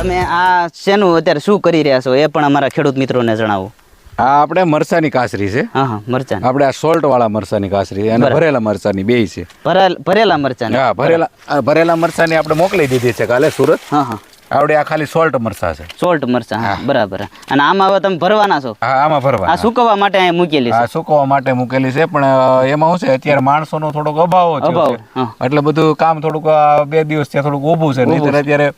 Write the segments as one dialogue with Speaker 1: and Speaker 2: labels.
Speaker 1: તમે આ શેનું અત્યારે શું કરી રહ્યા છો એ પણ અમારા ખેડૂત મિત્રોને જણાવો.
Speaker 2: આ આપણે મરસાની કાસરી છે.
Speaker 1: હા હા મરચાં
Speaker 2: આપણે આ સોલ્ટ વાળા મરસાની કાસરી અને ભરેલા મરસાની બે છે.
Speaker 1: ભરેલ- ભરેલા મરચાં
Speaker 2: હા ભરેલા ભરેલા મરસાની આપણે મોકલી દીધી છે કાલે સુરત.
Speaker 1: હા હા.
Speaker 2: આવડે આ ખાલી સોલ્ટ મરચા છે.
Speaker 1: સોલ્ટ મરચા બરાબર. અને આમાં હવે તમે ભરવાના છો?
Speaker 2: હા આમાં ભરવા
Speaker 1: આ સુકવવા માટે અહીં મૂકેલી છે?
Speaker 2: સુકવવા માટે મૂકેલી છે પણ એમાં શું છે અત્યારે માણસોનો થોડોક અભાવ
Speaker 1: અભાવ,
Speaker 2: છે. એટલે બધું કામ થોડુંક બે દિવસ ત્યાં થોડુંક ઊભું છે નહીં અત્યારે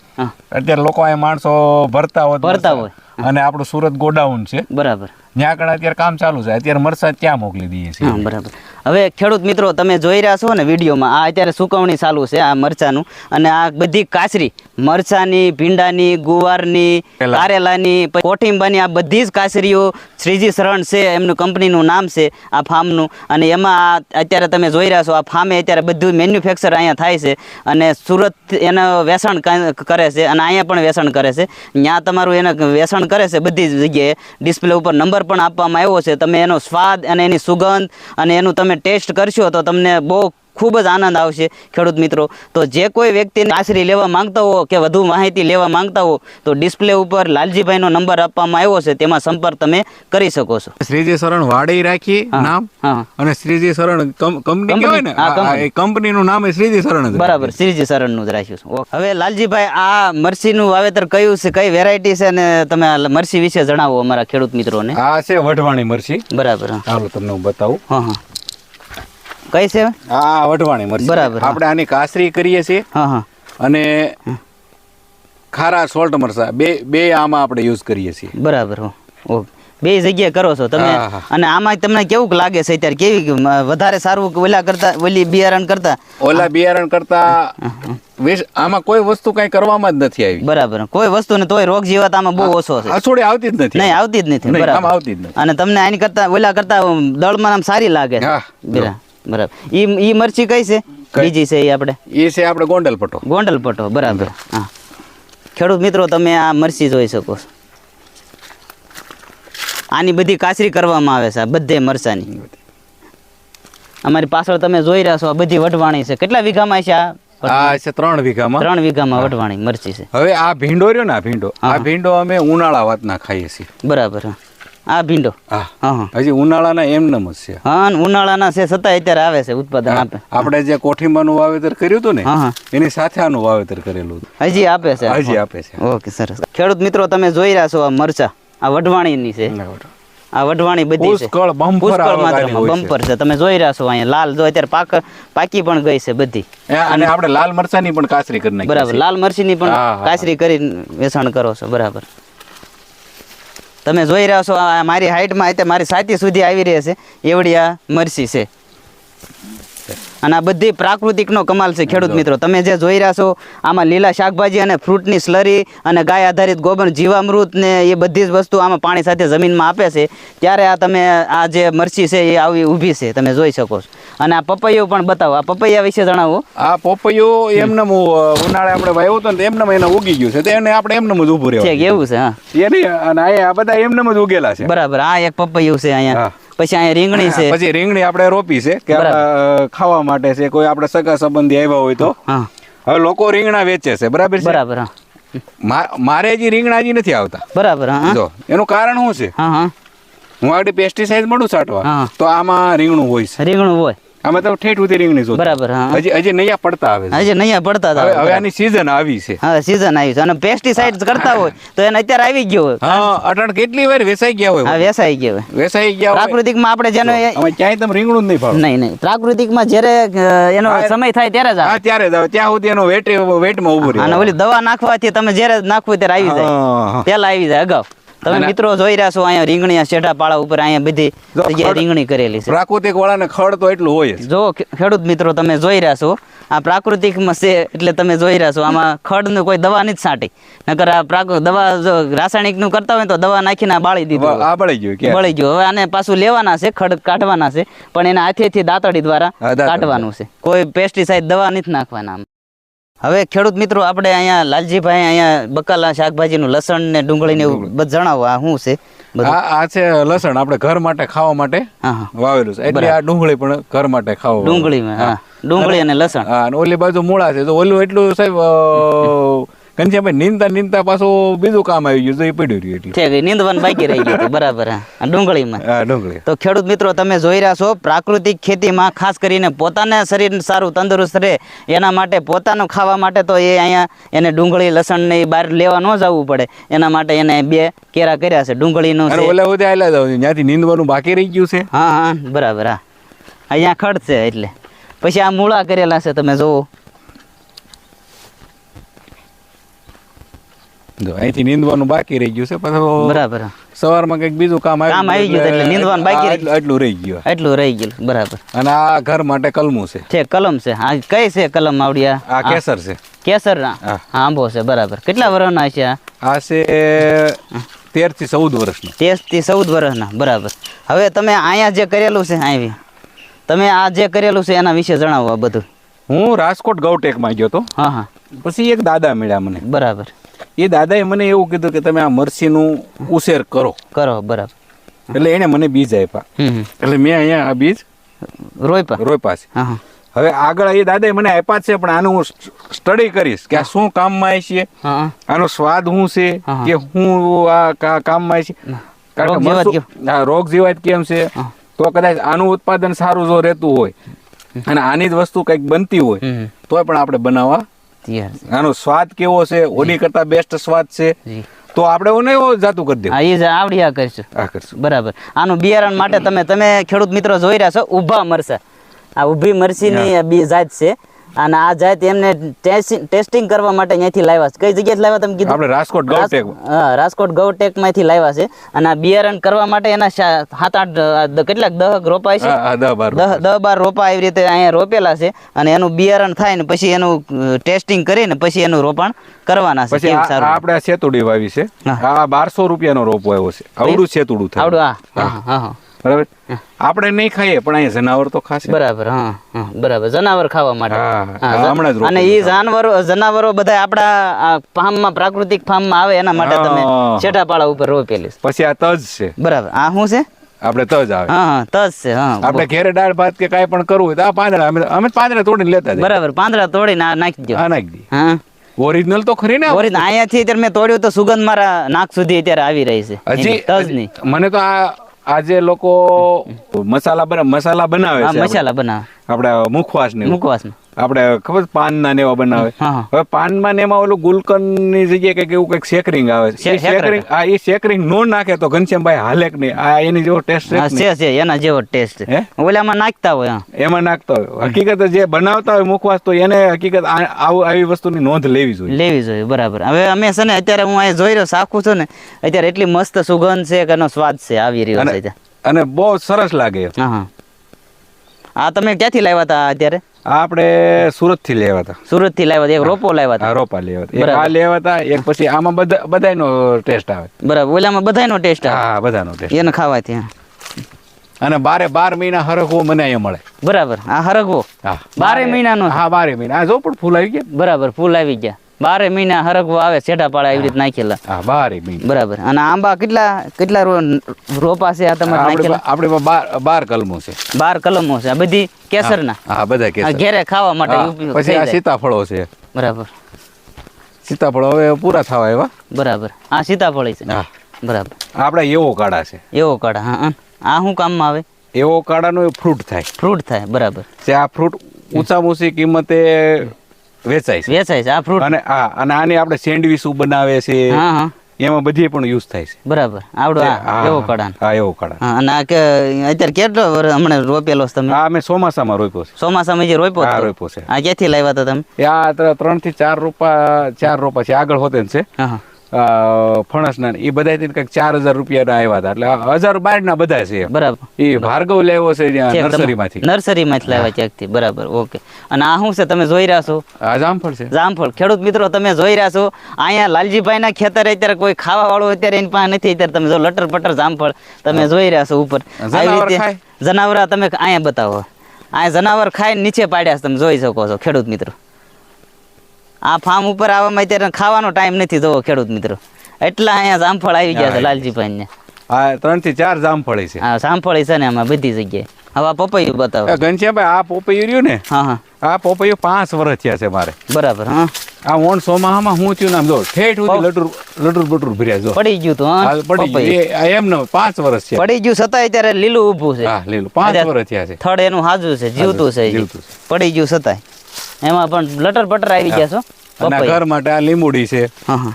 Speaker 2: અત્યારે લોકો અહીંયા માણસો ભરતા હોય
Speaker 1: ભરતા હોય.
Speaker 2: અને આપણું સુરત ગોડાઉન છે.
Speaker 1: બરાબર.
Speaker 2: ત્યાં આગળ અત્યારે કામ ચાલુ છે. અત્યારે મરસા ત્યાં મોકલી દઈએ છીએ.
Speaker 1: બરાબર. હવે ખેડૂત મિત્રો તમે જોઈ રહ્યા છો ને વિડીયોમાં આ અત્યારે સુકવણી ચાલુ છે આ મરચાનું. અને આ બધી કાચરી મરચાની ભીંડાની ગુવારની
Speaker 2: કારેલા.
Speaker 1: કારેલાની કોઠીંબાની આ બધી જ કાચરીઓ શ્રીજી શરણ છે એમનું કંપનીનું નામ છે આ ફાર્મનું. અને એમાં આ અત્યારે તમે જોઈ રહ્યા છો આ ફાર્મે અત્યારે બધું મેન્યુફેક્ચર અહીંયા થાય છે. અને સુરત એનો વેસણ કરે છે અને અહીંયા પણ વેસણ કરે છે. ત્યાં તમારું એને વેસણ કરે છે બધી જ જગ્યાએ. ડિસ્પ્લે ઉપર નંબર પણ આપવામાં આવ્યો છે. તમે એનો સ્વાદ અને એની સુગંધ અને એનું તમે ટેસ્ટ કરશો તો તમને બહુ ખૂબ જ આનંદ આવશે ખેડૂત મિત્રો. તો જે કોઈ વ્યક્તિને આશરી લેવા માંગતા હો કે વધુ માહિતી લેવા માંગતા હો તો ડિસ્પ્લે ઉપર લાલજીભાઈનો નંબર આપવામાં આવ્યો છે તેમાં સંપર્ક તમે કરી શકો છો.
Speaker 2: શ્રીજી શરણ વાડી રાખી નામ અને શ્રીજી શરણ કંપની કહેવાય ને? કંપનીનું નામ શ્રીજી શરણ
Speaker 1: બરાબર શ્રીજી શરણનું જ રાખ્યું છે. હવે લાલજીભાઈ આ મરસીનું વાવેતર કયું છે કઈ વેરાયટી છે અને તમે આ મરસી વિશે જણાવો અમારા ખેડૂત મિત્રોને.
Speaker 2: આ છે વઢવાણી મરસી.
Speaker 1: બરાબર
Speaker 2: ચાલો તમને હું બતાવું.
Speaker 1: હા હા. કઈ છે?
Speaker 2: આ વઢવાણી મરચી.
Speaker 1: બરાબર.
Speaker 2: આપણે આની કાસરી કરીએ છીએ
Speaker 1: હા હા.
Speaker 2: અને ખારા સોલ્ટ મરચા. બે બે આમાં આપણે યુઝ કરીએ છીએ.
Speaker 1: બરાબર હો. ઓકે બે જગ્યાએ કરો છો તમે.
Speaker 2: હા, હા.
Speaker 1: અને આમાં તમને કેવું લાગે છે અત્યારે? કેવી વધારે સારું ઓલા કરતા ઓલી બિયારણ કરતા?
Speaker 2: ઓલા બિયારણ કરતા આમાં કોઈ વસ્તુ કઈ કરવામાં જ નથી આવી.
Speaker 1: બરાબર કોઈ વસ્તુ ને તોય રોગ જીવાત આમાં બહુ ઓછો છે.
Speaker 2: અસોડી આવતી જ નથી.
Speaker 1: નહીં આવતી જ નથી. બરાબર.
Speaker 2: આવતી જ નથી.
Speaker 1: અને તમને આની કરતા ઓલા કરતા દળમાં આમ સારી લાગે છે.
Speaker 2: હા,
Speaker 1: બરા- બરાબર. ઈ ઈ મરચી કઈ છે? બીજી છે એ આપણે?
Speaker 2: એ છે આપણે ગોંડલ પટો
Speaker 1: ગોંડલ પટો બરાબર. હા. ખેડૂત મિત્રો તમે આ મરચી જોઈ શકો છો. આની બધી કાસરી કરવામાં આવે છે બધે મરચાની. અમારી પાછળ તમે જોઈ રહ્યા છો આ બધી વઢવાણી છે. કેટલા વીઘામાં છે આ
Speaker 2: આ છે ત્રણ વીઘામાં.
Speaker 1: ત્રણ વીઘામાં વઢવાણી મરચી છે.
Speaker 2: હવે આ ભીંડો રહ્યો ને આ ભીંડો. આ ભીંડો અમે ઉનાળા વાતના ખાઈએ છીએ.
Speaker 1: બરાબર હા. આ ભીંડો.
Speaker 2: હા. હજી ઉનાળાના એમ જ છે
Speaker 1: હા ઉનાળાના છે છતાં અત્યારે આવે છે ઉત્પાદન આપે.
Speaker 2: આપણે જે કોઠીમાનું વાવેતર કર્યું હતું ને એની સાથે આનું વાવેતર કરેલું
Speaker 1: હજી આપે છે?
Speaker 2: હજી આપે છે.
Speaker 1: ઓકે સરસ. ખેડૂત મિત્રો તમે જોઈ રહ્યા છો આ મરચા. આ વઢવાણીની છે. આ વઢવાણી બધી છે.
Speaker 2: પુષ્કળ બમ્પર છે.
Speaker 1: તમે જોઈ રહ્યા છો અહીંયા લાલ. જો અત્યારે પાક પાકી પણ ગઈ છે બધી.
Speaker 2: અને આપણે લાલ મરચાની પણ કાસરી કરી નાખી
Speaker 1: બરાબર. લાલ મરચીની પણ
Speaker 2: કાસરી
Speaker 1: કરી કરીને વેચાણ કરો છો. બરાબર. તમે જોઈ રહ્યા છો મારી હાઇટમાં અત્યારે મારી સાતી સુધી આવી રહી છે. એવડી આ મરસી છે. અને આ બધી પ્રાકૃતિકનો કમાલ છે ખેડૂત મિત્રો. તમે જે જોઈ રહ્યા છો આમાં લીલા શાકભાજી અને ફ્રૂટની સ્લરી અને ગાય આધારિત ગોબર જીવામૃત ને એ બધી જ વસ્તુ આમાં પાણી સાથે જમીનમાં આપે છે ત્યારે આ તમે આ જે મરચી છે એ આવી ઊભી છે તમે જોઈ શકો છો. અને આ પપૈયું પણ બતાવો આ પપૈયા વિશે જણાવો.
Speaker 2: આ પપૈયો એમને ઉનાળે આપણે વાયો હતો ને એમને એને ઉગી ગયું છે તો એને આપણે એમને જ ઊભું
Speaker 1: છે. એવું છે હા.
Speaker 2: એની અને અહીંયા આ બધા એમને જ ઉગેલા છે.
Speaker 1: બરાબર આ એક પપૈયું છે અહીંયા. પછી અહીંયા રીંગણી છે.
Speaker 2: પછી રીંગણી આપણે રોપી છે કે ખાવા માટે છે કોઈ આપણે સગા સંબંધી આવ્યા હોય તો. હવે લોકો રીંગણા વેચે છે બરાબર છે?
Speaker 1: બરાબર
Speaker 2: મારે હજી રીંગણા હજી નથી આવતા.
Speaker 1: બરાબર
Speaker 2: જો એનું કારણ શું છે?
Speaker 1: હું
Speaker 2: આગળ પેસ્ટિસાઇડ મળું છાંટવા તો આમાં રીંગણું હોય છે.
Speaker 1: રીંગણું હોય.
Speaker 2: આમાં તો ઠેઠ રીંગણી જોતી.
Speaker 1: બરાબર હા.
Speaker 2: હજી હજી નૈયા પડતા આવે
Speaker 1: હજી નૈયા પડતા હતા
Speaker 2: હવે આની સીઝન આવી છે.
Speaker 1: હા સીઝન આવી છે. અને પેસ્ટિસાઇડ કરતા હોય તો એને અત્યારે આવી ગયો હોય.
Speaker 2: હા અટણ કેટલી વાર વેસાઈ ગયા
Speaker 1: હા વેસાઈ ગયો હોય.
Speaker 2: વેસાઈ ગયા હોય.
Speaker 1: પ્રાકૃતિકમાં આપણે જેનો
Speaker 2: અમે ક્યાંય તમે રીંગણું જ નહીં ભાવ.
Speaker 1: નહીં નહીં. પ્રાકૃતિકમાં જ્યારે એનો સમય થાય ત્યારે જ આવે.
Speaker 2: હા ત્યારે જ આવે. ત્યાં સુધી એનો વેટ વેટમાં ઉભું
Speaker 1: અને
Speaker 2: રહે.
Speaker 1: ઓલી દવા નાખવાથી તમે જ્યારે નાખવું ત્યારે આવી જાય. પેલા આવી જાય અગાઉ. તમે મિત્રો જોઈ રહ્યા છો અહીંયા રીંગણી શેઢા પાળા ઉપર અહીંયા બધી જગ્યાએ રીંગણી કરેલી છે.
Speaker 2: પ્રાકૃતિક વાળાને ખડ તો એટલું હોય જ.
Speaker 1: ખેડૂત મિત્રો તમે જોઈ રહ્યા છો આ પ્રાકૃતિકમાં છે એટલે તમે જોઈ રહ્યા છો આમાં ખડનું કોઈ દવા નથી છાંટી. નકર આ દવા જો રાસાયણિકનું કરતા હોય તો દવા નાખીને બાળી દીધું
Speaker 2: આ બળી ગયું કે
Speaker 1: બળી ગયું. હવે આને પાછું લેવાના છે ખડ કાઢવાના છે પણ એના હાથેથી દાંતડી દ્વારા કાઢવાનું છે. કોઈ પેસ્ટિસાઇડ દવા નથી નાખવાના હવે ખેડૂત મિત્રો આપણે અહીંયા લાલજીભાઈ અહીંયા બકાલા શાકભાજીનું લસણ ને ડુંગળી ને એવું બધું જણાવો આ શું છે?
Speaker 2: આ આ છે લસણ આપણે ઘર માટે ખાવા માટે વાવેલું છે. એટલે આ ડુંગળી પણ ઘર માટે ખાવા
Speaker 1: ડુંગળી હા. ડુંગળી અને લસણ.
Speaker 2: હા અને ઓલી બાજુ મૂળા છે. તો ઓલું એટલું સાહેબ અ, નીંદતા નીંદતા પાછું બીજું કામ આવી ગયું તો એ પડ્યું રહ્યું એટલે.
Speaker 1: છે નીંદવાનું બાકી રહી ગયું બરાબર હા. ડુંગળીમાં.
Speaker 2: હા ડુંગળી.
Speaker 1: તો ખેડૂત મિત્રો તમે જોઈ રહ્યા છો પ્રાકૃતિક ખેતીમાં ખાસ કરીને પોતાના શરીર સારું તંદુરસ્ત રહે એના માટે પોતાનું ખાવા માટે તો એ અહીંયા એને ડુંગળી લસણ ને બહાર લેવા ન જવું પડે. એના માટે એને બે કેરા કર્યા છે ડુંગળીનું
Speaker 2: ઓલા સુધી આયલા જાવ ત્યાંથી નીંદવાનું બાકી રહી ગયું છે.
Speaker 1: હા હા બરાબર હા. અહીંયા ખડ છે એટલે. પછી આ મૂળા કરેલા છે તમે જોવો
Speaker 2: જો અહીંથી નીંદવાનું બાકી રહી ગયું છે પછી
Speaker 1: બરાબર.
Speaker 2: સવારમાં કંઈક બીજું કામ
Speaker 1: કામ આવી ગયું એટલે નીંદવાનું બાકી રહી
Speaker 2: આ એટલું રહી ગયું.
Speaker 1: એટલું રહી ગયું બરાબર.
Speaker 2: અને આ ઘર માટે કલમું છે.
Speaker 1: છે કલમ છે. હા કઈ છે કલમ આવડિયા?
Speaker 2: આ કેસર છે.
Speaker 1: કેસર
Speaker 2: ના
Speaker 1: આંબો છે બરાબર. કેટલા વર્ષના છે આ?
Speaker 2: આ છે તેરથી ચૌદ વર્ષના
Speaker 1: તેરથી ચૌદ વર્ષના બરાબર. હવે તમે અહીંયા જે કરેલું છે આવી. તમે આ જે કરેલું છે એના વિશે જણાવો આ બધું.
Speaker 2: હું રાજકોટ ગૌટેકમાં ગયો હતો.
Speaker 1: હા હા.
Speaker 2: પછી એક દાદા મળ્યા મને.
Speaker 1: બરાબર.
Speaker 2: એ દાદાએ મને એવું કીધું કે તમે આ મરસીનું ઉછેર કરો.
Speaker 1: કરો બરાબર.
Speaker 2: એટલે એને મને બીજ આપ્યા. એટલે મેં અહીંયા આ બીજ
Speaker 1: રોયપા?
Speaker 2: રોયપા છે. હવે આગળ એ દાદાએ મને આપ્યા છે પણ આનું હું સ્ટડી કરીશ કે આ શું કામમાં છે આનો સ્વાદ શું છે કે હું આ કામમાં છે.
Speaker 1: રોગ જીવાત
Speaker 2: કેમ? છે? તો કદાચ આનું ઉત્પાદન સારું જો રહેતું હોય અને આની જ વસ્તુ કંઈક બનતી હોય. તોય પણ આપણે બનાવવા આનો સ્વાદ કેવો છે? ઓલી કરતા બેસ્ટ સ્વાદ છે? તો આપણે ઓને એવો જાતું કરી દેવું.
Speaker 1: હા એ જ આવડી આ કરશું.
Speaker 2: આ કરશું.
Speaker 1: બરાબર. આનું બિયારણ માટે તમે તમે ખેડૂત મિત્રો જોઈ રહ્યા છો ઊભા મરસા. આ ઊભી મરસીની જાત છે. અને આ જાય એમને ટેસ્ટિંગ કરવા માટે અહીંયાથી લાવ્યા છે. કઈ જગ્યાએથી લાવ્યા તમે કીધું?
Speaker 2: આપણે રાજકોટ ગૌટેક.
Speaker 1: હા રાજકોટ ગૌટેકમાંથી લાવ્યા છે. અને આ બિયારણ કરવા માટે એના સાત આઠ કેટલાક દહ રોપાય છે.
Speaker 2: દહ બાર
Speaker 1: રોપા આવી રીતે અહીંયા રોપેલા છે. અને એનું બિયારણ થાય ને પછી એનું ટેસ્ટિંગ કરીને પછી એનું રોપણ કરવાના છે.
Speaker 2: પછી આપણે આ સેતુડી વાવી છે. આ બારસો રૂપિયાનો રોપો આવ્યો છે. આવડું સેતુડું થાય.
Speaker 1: આવડું હા હા હા.
Speaker 2: બરાબર? આપણે નહીં ખાઈએ પણ અહીંયા જનાવર તો ખાશે.
Speaker 1: બરાબર હા બરાબર. જનાવર ખાવા માટે. અને એ જાનવરો જનાવરો બધા આપણા ફાર્મમાં પ્રાકૃતિક ફાર્મમાં આવે એના માટે તમે. છેટાપાળા ઉપર રોપેલી
Speaker 2: પછી આ તજ છે.
Speaker 1: બરાબર. આ શું છે?
Speaker 2: આપણે તજ આવે.
Speaker 1: હા હા તજ છે હા
Speaker 2: આપણે ઘેરે દાળ ભાત કે કાંઈ પણ કરવું હોય તો આ પાંદડા અમે અમે પાંદડા તોડીને લેતા
Speaker 1: બરાબર પાંદડા તોડીને આ નાખી દો
Speaker 2: હા નાખી દઈએ
Speaker 1: હા.
Speaker 2: ઓરિજિનલ તો ખરી ને ઓરિજિનલ
Speaker 1: ઓરી અહીંયાથી અત્યારે મેં તોડ્યું તો સુગંધ મારા નાક સુધી અત્યારે આવી રહી છે.
Speaker 2: હજી
Speaker 1: એની તજની.
Speaker 2: મને તો આ આજે લોકો મસાલા બના મસાલા બનાવે છે
Speaker 1: મસાલા બનાવે.
Speaker 2: આપણે મુખવાસ ને એવું. આપણે ખબર પાન પાનના ને એવા બનાવે.
Speaker 1: હા હા.
Speaker 2: હવે પાનમાં ને એમાં ઓલું ગુલકંદની જગ્યાએ કંઈક એવું કંઈક શેકરિંગ આવે. છે શેકરિંગ આ એ શેકરિંગ નો નાખે તો ઘનશ્યામભાઈ હાલે કે નહીં? આ એની જેવો ટેસ્ટ
Speaker 1: છે છે એના જેવો ટેસ્ટ
Speaker 2: હે?
Speaker 1: ઓલામાં નાખતા હોય
Speaker 2: એમાં નાખતા હોય. હકીકત જે બનાવતા હોય મુખવાસ તો એને હકીકત આવું આવી વસ્તુની નોંધ લેવી જોઈએ.
Speaker 1: લેવી જોઈએ બરાબર. હવે અમે છે ને અત્યારે હું અહીંયા જોઈ રહ્યો સાખું છું ને અત્યારે એટલી મસ્ત સુગંધ છે કે એનો સ્વાદ છે આવી રહ્યો છે
Speaker 2: અને અને બહુ સરસ લાગે.
Speaker 1: હા હા. આ તમે ક્યાંથી લાવ્યા હતા અત્યારે?
Speaker 2: આપણે સુરતથી લેવા હતા.
Speaker 1: સુરતથી લાવ્યા એક રોપો લાવ્યા હતા?
Speaker 2: રોપા લેવા હતા. એક આ લેવા હતા એક પછી આમાં બધા બધાનો ટેસ્ટ આવે.
Speaker 1: બરાબર ઓલામાં બધાનો ટેસ્ટ આવે?
Speaker 2: હા બધાનો ટેસ્ટ.
Speaker 1: એને ખાવાથી ત્યાં.
Speaker 2: અને બારે બાર મહિના હરખવો મને અહીંયા મળે.
Speaker 1: બરાબર આ હરખવો?
Speaker 2: હા.
Speaker 1: બારે મહિનાનો?
Speaker 2: હા બારે મહિના. આ જો પણ ફૂલ આવી ગયા.
Speaker 1: બરાબર ફૂલ આવી ગયા. બારે મહિના હરકવો આવે છેટાપાળા એવી રીતે નાખેલા.
Speaker 2: હા બારે મહિના
Speaker 1: બરાબર. અને આંબા કેટલા કેટલા રોપા છે આ તમારે નાખેલા?
Speaker 2: આપણે બાર બાર કલમો છે.
Speaker 1: બાર કલમો છે. આ બધી કેસરના?
Speaker 2: હા બધા કેસર.
Speaker 1: ઘેરે ખાવા માટે
Speaker 2: પછી આ સીતાફળો છે.
Speaker 1: બરાબર.
Speaker 2: સીતાફળો હવે પૂરા થવા આવ્યા.
Speaker 1: બરાબર. આ સીતાફળી છે.
Speaker 2: હા.
Speaker 1: બરાબર.
Speaker 2: આપણે એવો કાળા છે.
Speaker 1: એવો કાઢા હા હા. આ શું કામમાં આવે?
Speaker 2: એવો કાળાનો ફ્રૂટ થાય.
Speaker 1: ફ્રૂટ થાય બરાબર.
Speaker 2: જે આ ફ્રૂટ ઊંચામાં ઊંચી કિંમતે વેચાય છે.
Speaker 1: વેચાય છે. આ ફ્રૂટ
Speaker 2: અને આ અને આની આપણે સેન્ડવિચ બનાવે છે?
Speaker 1: હા હા.
Speaker 2: એમાં બધી પણ યુઝ થાય છે.
Speaker 1: બરાબર. આવડો એવો કાઢા
Speaker 2: હા એવો કાળા
Speaker 1: અને આ કે અત્યારે કેટલો હમણાં રોપેલો છે તમે?
Speaker 2: આ મેં ચોમાસામાં રોપ્યો છે.
Speaker 1: ચોમાસામાં જે રોપ્યો
Speaker 2: હા રોપ્યો છે.
Speaker 1: આ ક્યાંથી લાવ્યા હતા તમે?
Speaker 2: આ ત્ર- ત્રણથી ચાર રોપા ચાર રોપા છે. આગળ હોતે છે.
Speaker 1: હા હા.
Speaker 2: ફણસના ને એ બધા કંઈક ચાર હજાર રૂપિયાના આવ્યા હતા. એટલે હજાર બાર ના બધા છે
Speaker 1: બરાબર.
Speaker 2: એ ભાર્ગવ લેવો છે નર્સરીમાંથી.
Speaker 1: નર્સરીમાંથી લાવ્યા ક્યાંકથી? બરાબર ઓકે. અને આ શું છે? તમે જોઈ રહ્યા છો?
Speaker 2: જામફળ છે.
Speaker 1: જામફળ. ખેડૂત મિત્રો તમે જોઈ રહ્યા છો? અહીંયા લાલજીભાઈના ખેતર અત્યારે કોઈ ખાવા વાળું અત્યારે એની પાસે નથી. અત્યારે તમે જો લટર પટર જામફળ તમે જોઈ રહ્યા છો ઉપર.
Speaker 2: જનાવર
Speaker 1: તમે અહીંયા બતાવો. અહીંયા જનાવર ખાઈને નીચે પાડ્યા છે તમે જોઈ શકો છો ખેડૂત મિત્રો. આ ફાર્મ ઉપર આવવામાં અત્યારે ખાવાનો ટાઈમ નથી જોવો ખેડૂત મિત્રો. એટલા અહીંયા જામફળ આવી ગયા છે
Speaker 2: લાલજીભાઈ
Speaker 1: ને
Speaker 2: આ ત્રણથી ચાર જામફળી છે.
Speaker 1: હા જામફળી છે ને આમાં બધી જગ્યાએ. હવે આ પપૈયું બતાવો.
Speaker 2: ઘનશ્યામભાઈ આ પપૈયું રહ્યું ને?
Speaker 1: હા હા.
Speaker 2: આ પપૈયું પાંચ વર્ષ થયા છે મારે.
Speaker 1: બરાબર હા.
Speaker 2: આ ઓણ સોમાહામાં હું થયું નામ જો ઠેઠ સુધી લટુર લટુર બટુર ભર્યા જો.
Speaker 1: પડી ગયું તો હા
Speaker 2: પડી ગયું. એમ ન પાંચ વર્ષ છે
Speaker 1: પડી ગયું છતાંય ત્યારે લીલું ઊભું છે.
Speaker 2: હા લીલું. પાંચ વર્ષ થયા છે.
Speaker 1: થડ એનું હાજુ છે જીવતું છે
Speaker 2: જીવતું છે.
Speaker 1: પડી ગયું છતાંય. એમાં પણ લટર પટર આવી ગયા છો?
Speaker 2: અને ઘર માટે આ લીંબુડી છે.
Speaker 1: હા હા.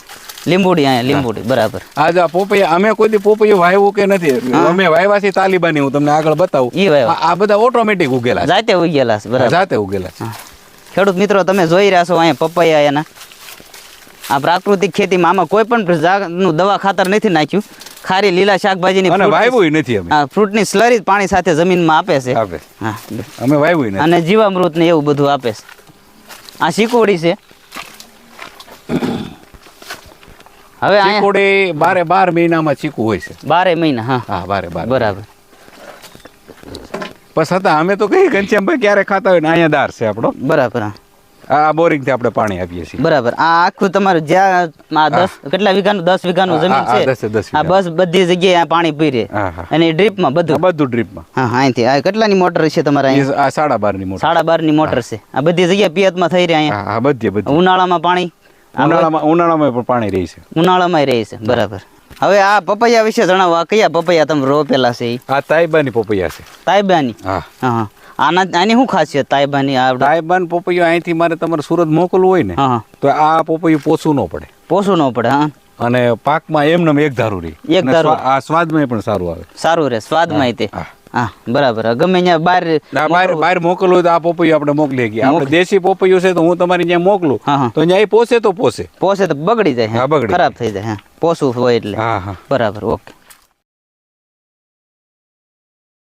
Speaker 1: લીંબુડી અહીંયા લીંબુડી બરાબર.
Speaker 2: આ જો પોપૈયા અમે કોઈ દી પોપૈયું વાવ્યું કે નથી. અમે વાવ્યા છે તાલિબાની હું તમને આગળ બતાવું. આ બધા ઓટોમેટિક ઉગેલા
Speaker 1: જાતે ઉગેલા છે બરાબર.
Speaker 2: જાતે ઉગેલા છે.
Speaker 1: ખેડૂત મિત્રો તમે જોઈ રહ્યા છો અહીંયા પપૈયા એના. આ પ્રાકૃતિક ખેતીમાં આમાં કોઈ પણ જાતનું દવા ખાતર નથી નાખ્યું. ખારી લીલા શાકભાજીની
Speaker 2: અને વાવ્યું નથી અમે.
Speaker 1: હા ફ્રૂટની સ્લરી પાણી સાથે જમીનમાં આપે છે.
Speaker 2: આપે.
Speaker 1: હા.
Speaker 2: અમે વાવ્યું
Speaker 1: અને જીવામૃત ને એવું બધું આપે છે. આ શીકોડી છે. હવે
Speaker 2: શીકોડી બારે બાર મહિનામાં ચીકુ હોય છે.
Speaker 1: બારે મહિના હા.
Speaker 2: હા બારે બાર
Speaker 1: બરાબર.
Speaker 2: પણ છતાં અમે તો કઈ ઘનશ્યામભાઈ ક્યારે ખાતા હોય ને અહીંયા દાર છે આપણો.
Speaker 1: બરાબર હા.
Speaker 2: આ બોરિંગથી આપણે પાણી આપીએ છીએ.
Speaker 1: બરાબર. આ આખું તમારું જ્યાં આ દસ કેટલા વીઘાનું? દસ વીઘાનું જમીન છે? આ બસ બધી જગ્યાએ પાણી પીરે.
Speaker 2: હા હા.
Speaker 1: અને ડ્રીપમાં બધું?
Speaker 2: બધું ડ્રીપમાં.
Speaker 1: હા હા અહીંથી. આ કેટલાની મોટર છે તમારે
Speaker 2: આ સાડા બારની મોટર.
Speaker 1: સાડા બારની મોટર છે. આ બધી જગ્યાએ પિયતમાં થઈ રહ્યા અહીંયા?
Speaker 2: બધી બધે.
Speaker 1: ઉનાળામાં પાણી?
Speaker 2: ઉનાળામાં ઉનાળામાં પણ પાણી રહે છે.
Speaker 1: ઉનાળામાં રહે છે. બરાબર. હવે આ પપૈયા વિશે જણાવો. આ કયા પપૈયા તમે રોપેલા છે?
Speaker 2: આ તાઇબાની પપૈયા છે.
Speaker 1: તાઇબાની
Speaker 2: હા.
Speaker 1: હા હા. આના આની શું ખાસિયત? તાઇબાની આ તાયબાન
Speaker 2: તાઇબાન પોપૈયું અહીંથી મારે તમારે સુરત મોકલવું હોય ને તો આ પોપૈયું પોસું ન પડે.
Speaker 1: પોસું ન પડે હા.
Speaker 2: અને પાકમાં એમને એક ધારું રહી.
Speaker 1: એક ધારું.
Speaker 2: આ સ્વાદમાં પણ સારું આવે.
Speaker 1: સારું રહે સ્વાદમાં તે.
Speaker 2: હા.
Speaker 1: બરાબર. ગમે ત્યાં બહાર
Speaker 2: બહાર બહાર મોકલવું હોય તો આ પોપૈયું આપણે મોકલી શકીએ. આપણે દેશી પોપૈયું છે તો હું તમારી ત્યાં મોકલું. તો ત્યાં એ પોસે તો પોસે.
Speaker 1: પોસે તો બગડી જાય
Speaker 2: હા,
Speaker 1: હા,
Speaker 2: બગડી
Speaker 1: ખરાબ થઈ જાય હા. પોસું હોય એટલે.
Speaker 2: હા હા.
Speaker 1: બરાબર ઓકે.